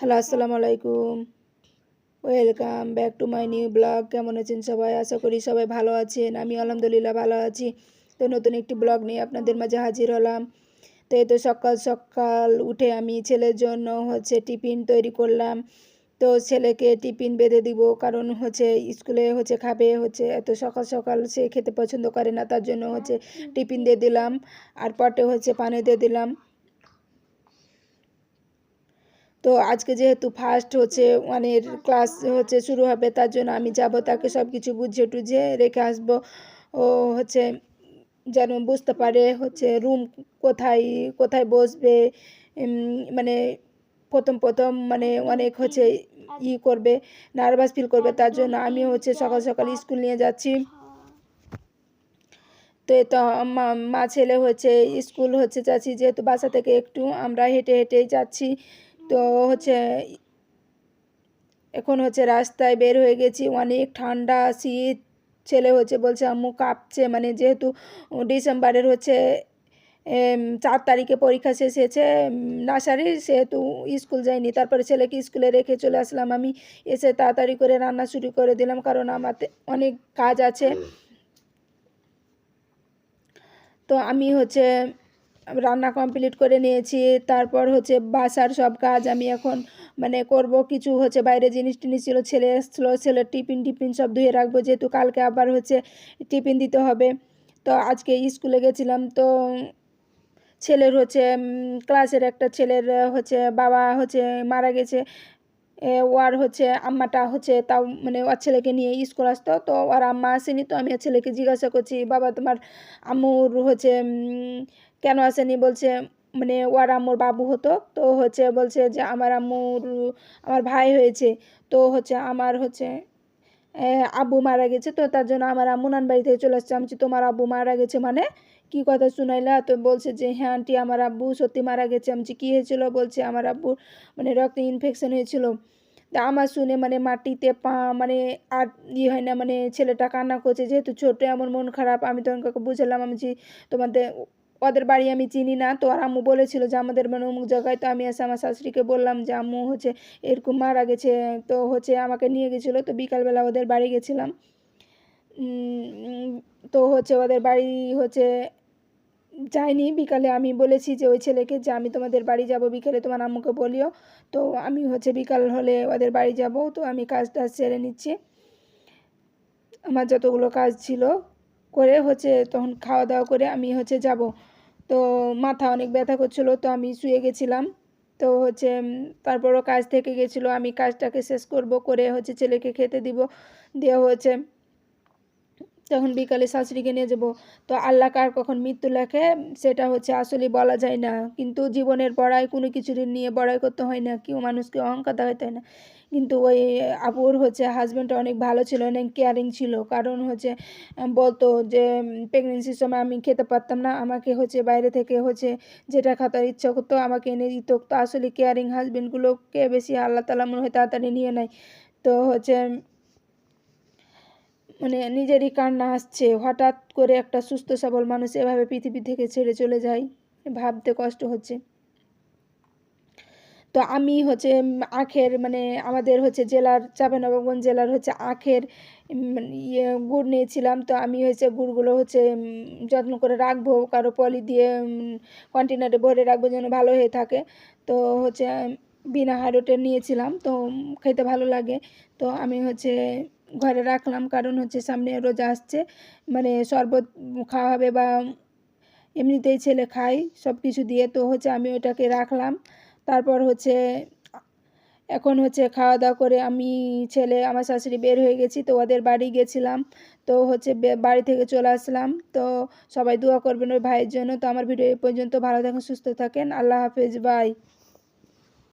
Hello, আসসালামু আলাইকুম। Welcome back to my new blog কেমন আছেন সবাই? আশা করি সবাই ভালো আছেন। আমি আলহামদুলিল্লাহ ভালো আছি। তো নতুন একটি ব্লগ নিয়ে আপনাদের মাঝে হাজির হলাম। তো এই তো সকাল সকাল উঠে আমি ছেলের জন্য হচ্ছে টিফিন তৈরি করলাম। তো ছেলেকে টিফিন বেঁধে দিব, কারণ হচ্ছে স্কুলে হচ্ছে খাবে, হচ্ছে এত সকাল সকাল সে খেতে পছন্দ করে না, তার জন্য হচ্ছে টিফিন দিয়ে দিলাম। আর পটে হচ্ছে পানি দিয়ে দিলাম। তো আজকে যেহেতু ফার্স্ট হচ্ছে ওয়ানের ক্লাস হচ্ছে শুরু হবে, তার জন্য আমি যাব তাকে সব কিছু বুঝিয়ে টুঝিয়ে রেখে আসব। ও হচ্ছে যেন বুঝতে পারে হচ্ছে রুম কোথায় কোথায় বসবে মানে প্রথম প্রথম মানে অনেক হচ্ছে ই করবে নার্ভাস ফিল করবে, তার জন্য আমি হচ্ছে সকাল সকাল স্কুল নিয়ে যাচ্ছি। তো তো মা ছেলে হচ্ছে স্কুল হচ্ছে যাচ্ছি, যেহেতু বাসা থেকে একটু আমরা হেঁটে হেঁটেই যাচ্ছি। তো হচ্ছে এখন হচ্ছে রাস্তায় বের হয়ে গেছি অনেক ঠান্ডা শীত ছেলে হচ্ছে বলছে আম্মু কাঁপছে। মানে যেহেতু ডিসেম্বরের হচ্ছে চার তারিখে পরীক্ষা শেষ হয়েছে নার্সারির সেহেতু স্কুল যায়নি তারপরে ছেলেকে স্কুলে রেখে চলে আসলাম। আমি এসে তাড়াতাড়ি করে রান্না শুরু করে দিলাম কারণ আমার অনেক কাজ আছে। তো আমি হচ্ছে রান্না কমপ্লিট করে নিয়েছি। তারপর হচ্ছে বাসার সব কাজ আমি এখন মানে করব কিছু হচ্ছে বাইরে জিনিস টিনিস ছিল, ছেলে এসছিলো, ছেলের টিফিন টিফিন সব ধুয়ে রাখব, যেহেতু কালকে আবার হচ্ছে টিফিন দিতে হবে। তো আজকে স্কুলে গেছিলাম, তো ছেলের হচ্ছে ক্লাসের একটা ছেলের হচ্ছে বাবা হচ্ছে মারা গেছে। ওর হচ্ছে আম্মাটা হচ্ছে তাও মানে ওর ছেলেকে নিয়ে স্কুল আসতো, তো ওর আম্মা আসেনি, তো আমি ওর ছেলেকে জিজ্ঞাসা করছি, বাবা, তোমার আম্মুর হচ্ছে কেন আসেনি? বলছে মানে ওর আম্মুর বাবু হতো, তো হচ্ছে বলছে যে আমার আম্মুর, আমার ভাই হয়েছে, তো হচ্ছে আমার হচ্ছে আব্বু মারা গেছে, তো তার জন্য আমার আম্মু নান বাড়ি থেকে চলে আসছে। আমি তোমার আব্বু মারা গেছে মানে? কি কথা শুনাইলা? তো বলছে যে হ্যাঁ আন্টি, আমার আব্বু সত্যি মারা গেছে। আমি কি হয়েছিল? বলছে, আমার আব্বুর মানে রক্তে ইনফেকশন হয়েছিল। তা আমার শুনে মানে মাটিতে পা মানে আর ইয়ে হয় না মানে ছেলেটা কান্না করছে, যেহেতু ছোটো, এমন মন খারাপ। আমি তখন কাউকে বুঝালাম, আমি যে তোমাদের ওদের বাড়ি আমি চিনি না। তো আর আম্মু বলেছিল যে, আমাদের মানে অমুক জায়গায় তো আমি এসে আমার শাশুড়িকে বললাম যে, আম্মু হচ্ছে এরকম মারা গেছে, তো হচ্ছে আমাকে নিয়ে গেছিল। তো বিকালবেলা ওদের বাড়ি গেছিলাম। তো হচ্ছে ওদের বাড়ি হচ্ছে যাইনি। বিকালে আমি বলেছি যে, ওই ছেলেকে যে, আমি তোমাদের বাড়ি যাব বিকেলে, তোমার আম্মুকে বলিও। তো আমি হচ্ছে বিকাল হলে ওদের বাড়ি যাব। তো আমি কাজ টাজ সেরে নিচ্ছি। আমার যতগুলো কাজ ছিল করে হচ্ছে তখন খাওয়া দাওয়া করে আমি হচ্ছে যাব। তো মাথা অনেক ব্যথা করছিল, তো আমি শুয়ে গেছিলাম। তো হচ্ছে তারপরও কাজ থেকে গেছিল, আমি কাজটাকে শেষ করব, করে হচ্ছে ছেলেকে খেতে দিব। দিয়ে হচ্ছে তখন বিকালে শাশুড়িকে নিয়ে যাব। তো আল্লাহ কার কখন মৃত্যু লেখে, সেটা হচ্ছে আসলে বলা যায় না। কিন্তু জীবনের বড়াই কোনো কিছু নিয়ে বড়াই করতে হয় না, কেউ মানুষকে অহংকার দেখাতে হয় না। কিন্তু ওই আপুর হচ্ছে হাজব্যান্ডটা অনেক ভালো ছিল, অনেক কেয়ারিং ছিল। কারণ হচ্ছে বলতো যে প্রেগনেন্সির সময় আমি খেতে পারতাম না। আমাকে হচ্ছে বাইরে থেকে হচ্ছে যেটা খাতার ইচ্ছা করতো আমাকে এনে দিত। তো আসলে কেয়ারিং হাজব্যান্ডগুলোকে বেশি আল্লাহ তালা মনে হয় তাড়াতাড়ি নিয়ে নেয়। তো হচ্ছে মানে নিজেরই কান্না আসছে। হঠাৎ করে একটা সুস্থ সবল মানুষ এভাবে পৃথিবী থেকে ছেড়ে চলে যায় ভাবতে কষ্ট হচ্ছে। তো আমি হচ্ছে আখের মানে আমাদের হচ্ছে জেলার চাঁপাইনবাবগঞ্জ জেলার হচ্ছে আখের উম, ইয়ে গুড় নিয়েছিলাম। তো আমি হচ্ছে গুড়গুলো হচ্ছে যত্ন করে রাখব কারও পলি দিয়ে কন্টেনারে ভরে রাখব যেন ভালো হয়ে থাকে। তো হচ্ছে বিনা হাইড্রোটের নিয়েছিলাম। তো খেতে ভালো লাগে। তো আমি হচ্ছে ঘরে রাখলাম। কারণ হচ্ছে সামনে রোজা আসছে। মানে শরবত খাওয়া হবে বা এমনিতেই ছেলে খায় সব কিছু দিয়ে তো হচ্ছে আমি ওটাকে রাখলাম। তারপর হচ্ছে এখন হচ্ছে খাওয়া দাওয়া করে আমি ছেলে, আমার শাশুড়ি বের হয়ে গেছি, তো ওদের বাড়ি গেছিলাম। তো হচ্ছে বাড়ি থেকে চলে আসলাম। তো সবাই দোয়া করবেন ওই ভাইয়ের জন্য। তো আমার ভিডিও পর্যন্ত। ভালো থাকেন, সুস্থ থাকেন। আল্লাহ হাফেজ, বাই।